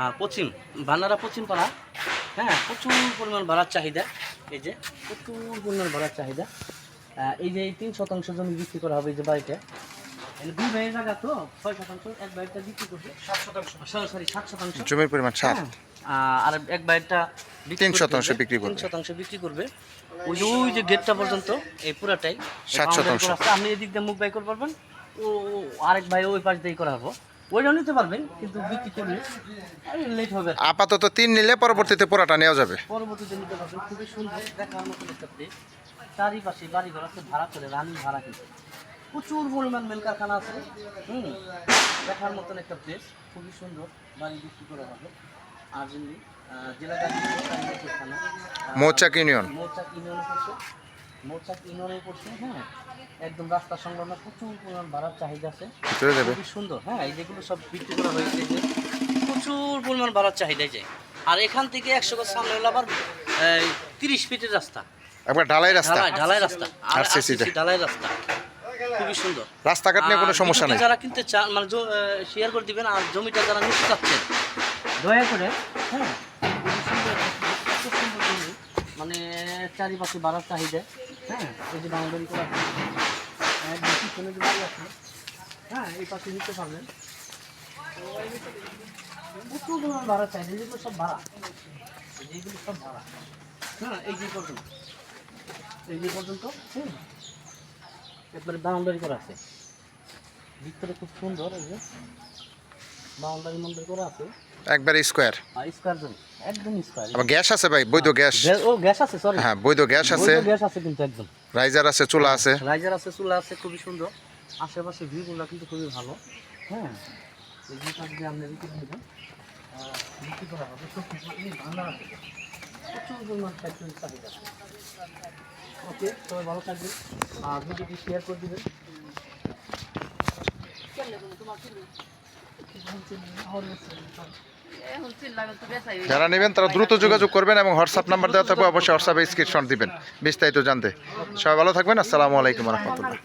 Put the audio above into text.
হ্যাঁ পশ্চিম বানারা পশ্চিম পাড়া হ্যাঁ প্রচুর পরিমাণ ভাড়ার চাহিদা এই যে প্রচুর পরিমাণ ভাড়ার চাহিদা। এই যে এই তিন শতাংশ জমি বিক্রি করা হবে এই যে বাড়িটা এই দুই ভাইয়ের জায়গা তো ছয় শতাংশ এক বাড়িটা বিক্রি করবে সাত শতাংশ। সরি সাত শতাংশ। জমির পরিমাণ সাত। হ্যাঁ, আর এক তিন শতাংশ বিক্রি করবে। তিন শতাংশ বিক্রি করবে। ওই যে ওই যে গেটটা পর্যন্ত এই পুরাটাই সাত শতাংশ। আপনি এদিক দিয়ে মুখ বাই করতে পারবেন ও ও আরেক ভাই ওই পাশ দিয়ে করা হব। ওইটাও নিতে পারবেন কিন্তু বিক্রি করলে লেট হবে। আপাতত তিন নিলে পরবর্তীতে পুরাটা নেওয়া যাবে। পরবর্তীতে নিতে পারবেন খুবই সুন্দর দেখার মতো একটা প্লেস চারিপাশে বাড়ি ঘর আছে ভাড়া করে রানিং ভাড়া কিন্তু। প্রচুর পরিমাণ মেল কারখানা আছে। হুম দেখার মতন একটা প্লেস খুবই সুন্দর বাড়ি বিক্রি করা হবে। আর জেলা মৌচাক ইউনিয়ন। মৌচাক ইউনিয়নে পড়ছে মৌচাক ইউনিয়নে পড়ছে হ্যাঁ? একদম রাস্তা সংলগ্ন প্রচুর পরিমাণ ভাড়ার চাহিদা আছে। চলে যাবে। খুবই সুন্দর হ্যাঁ? এই যেগুলো সব বিক্রি করা হয়েছে যে প্রচুর পরিমাণ ভাড়ার চাহিদা যায় আর এখান থেকে একশো গজ সামনে হলো আবার তিরিশ ফিটের রাস্তা। একবার ঢালাই রাস্তা। ঢালাই রাস্তা। আর তে। ঢালাই রাস্তা। খুবই সুন্দর। রাস্তাঘাট নিয়ে কোনো সমস্যা নেই। যারা কিনতে চান মানে শেয়ার করে দিবেন আর জমিটা যারা নিতে চাচ্ছেন দয়া করে হ্যাঁ? মানে চারিপাশে বাড়ার চাহিদা। হ্যাঁ এই যে বাউন্ডারি করা আছে। হ্যাঁ এই পাশে নিতে পারবেন ভাড়া সব ভাড়া। সব ভাড়া। হ্যাঁ বাউন্ডারি করা আছে। ভিতরে খুব সুন্দর বাউন্ডারি মন্ডারি করা আছে। একবার স্কোয়ার। স্কোয়ার জমি একদম স্কোয়ার। আবার গ্যাস আছে ভাই? বৈধ গ্যাস। ও গ্যাস আছে সরি হ্যাঁ বৈধ গ্যাস আছে। গ্যাস আছে কিন্তু একদম। রাইজার আছে চুলা আছে। রাইজার আছে চুলা আছে খুবই সুন্দর। আশেপাশে ভিউগুলো কিন্তু খুবই ভালো। হ্যাঁ এই ভিউটা যদি আপনি বিক্রি করবেন বিক্রি করা হবে। খুব এই ভান্ডার আছে। প্রচুর পরিমাণ ফ্যাক্টরি চাহিদা। ওকে সবাই ভালো থাকবেন। আর ভিডিওটি শেয়ার করে দিবেন। যারা নেবেন তারা দ্রুত যোগাযোগ করবেন এবং হোয়াটসঅ্যাপ নাম্বার দেওয়া থাকবে, অবশ্যই হোয়াটসঅ্যাপে স্ক্রিপশন দিবেন। বিস্তারিত জানতে। সবাই ভালো থাকবেন, আসসালামু আলাইকুম রহমতুল্লাহ।